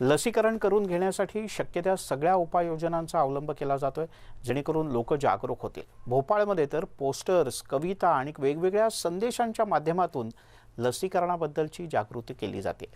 लसीकरण करून घेण्यासाठी शक्य त्या सगळ्या उपाययोजनांचा अवलंब केला जातोय जेणेकरून लोक जागरूक होतील. भोपाळमध्ये तर पोस्टर्स कविता आणि वेगवेगळ्या संदेशांच्या माध्यमातून लसीकरणाबद्दलची जागृती केली जाते.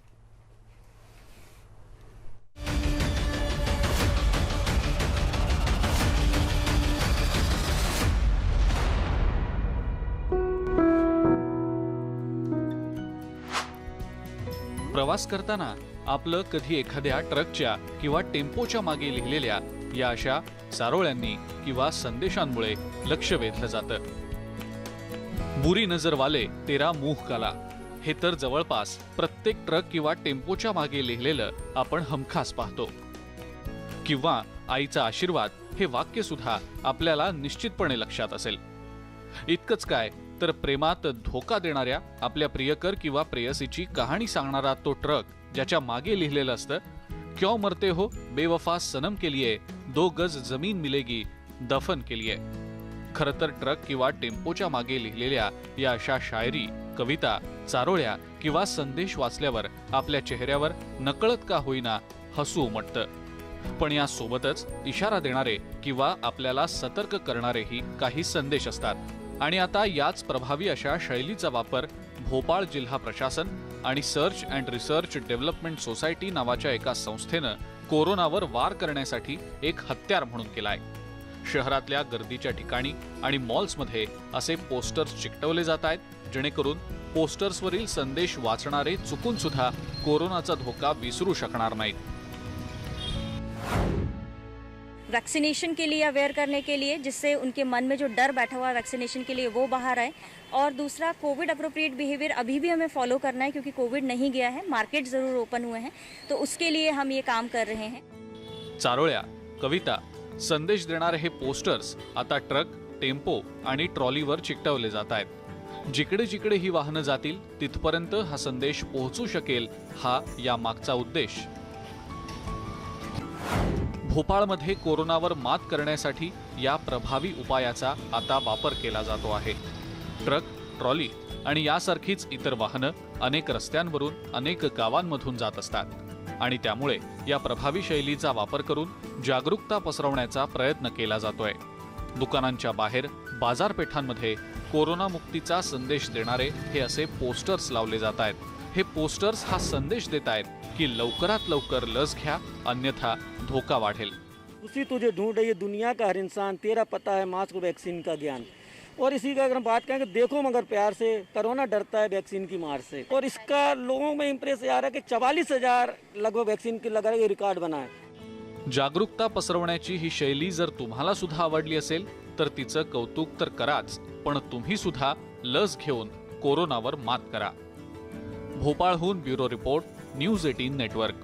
प्रवास करताना आपलं कधी एखाद्या ट्रकच्या किंवा टेम्पोच्या मागे लिहिलेल्या या अशा चारोळ्यांनी किंवा संदेशांमुळे लक्ष वेधलं जातं. बुरी नजरवाले तेरा मुह काला. हे तर जवळपास प्रत्येक ट्रक किंवा टेम्पोच्या मागे लिहिलेलं आपण हमखास पाहतो. किंवा आईचा आशीर्वाद हे वाक्य सुद्धा आपल्याला निश्चितपणे लक्षात असेल. इतकंच काय तर प्रेमात धोका देणाऱ्या आपल्या प्रियकर किंवा प्रेयसीची कहाणी सांगणारा तो ट्रक ज्याच्या मागे लिहिलेलं असतं क्यों मरते हो? बेवफा सनम के लिए दो गज जमीन मिलेगी दफन के लिए. खरं तर ट्रक किंवा टेम्पोच्या मागे लिहिलेल्या या अशा शायरी कविता चारोळ्या किंवा संदेश वाचल्यावर आपल्या चेहऱ्यावर नकळत का होईना हसू उमटतं. पण या सोबतच इशारा देणारे किंवा आपल्याला सतर्क करणारेही काही संदेश असतात. आणि आता याच प्रभावी अशा शैलीचा वापर भोपाळ जिल्हा प्रशासन आणि search and research development society नावाच्या एका संस्थेनं कोरोनावर वार करण्यासाठी एक हत्यार म्हणून केलाय. शहरातल्या गर्दीच्या ठिकाणी आणि मॉल्समध्ये असे पोस्टर्स चिकटवले जात आहेत जेणेकरून पोस्टर्सवरील संदेश वाचणारे चुकून सुद्धा कोरोनाचा धोका विसरू शकणार नाहीत. वैक्सीनेशन के लिए अवेयर करने के लिए जिससे उनके मन में जो डर बैठा हुआ है वैक्सीनेशन के लिए वो बाहर आए। और दूसरा कोविड अप्रोप्रिएट बिहेवियर अभी भी हमें फॉलो करना है क्योंकि कोविड नहीं गया है मार्केट ज़रूर ओपन हुए हैं तो उसके लिए हम ये काम कर रहे हैं। चारोळ्या कविता संदेश देणारे हे पोस्टर्स आता ट्रक टेम्पो आणि ट्रॉलीवर चिकटवले जात आहेत. जिकडे जिकडे ही वाहनं जातील तिथपर्यंत हा संदेश पोहोचू शकेल हा या मागचा उद्देश. भोपाळमध्ये कोरोनावर मात करण्यासाठी या प्रभावी उपायाचा आता वापर केला जातो आहे. ट्रक ट्रॉली आणि यासारखीच इतर वाहनं अनेक रस्त्यांवरून अनेक गावांमधून जात असतात आणि त्यामुळे या प्रभावी शैलीचा वापर करून जागरूकता पसरवण्याचा प्रयत्न केला जातोय. दुकानांच्या बाहेर बाजारपेठांमध्ये कोरोनामुक्तीचा संदेश देणारे हे असे पोस्टर्स लावले जात आहेत. हे पोस्टर्स हा संदेश देत आहेत की लवकरात लवकर लस घ्या अन्यथा धोका वाढेल. उसी तुझे ढूंढ रही है दुनिया का हर इंसान तेरा पता है मास्क वैक्सीन का ज्ञान। और इसी का अगर हम बात करें कि देखो मगर प्यार से कोरोना डरता है वैक्सीन की मार से। और इसका लोगों में इम्प्रेस आ रहा है कि चवालीस हजार लगभग वैक्सीन की लगा ये रिकॉर्ड बना है। जागरूकता पसरवण्याची ही शैली जर तुम्हाला सुद्धा आवडली असेल तर तिचं कौतुक तर कराच पण तुम्ही सुद्धा लस घेऊन कोरोनावर मात करा. भोपाळहून bureau report news eighteen network.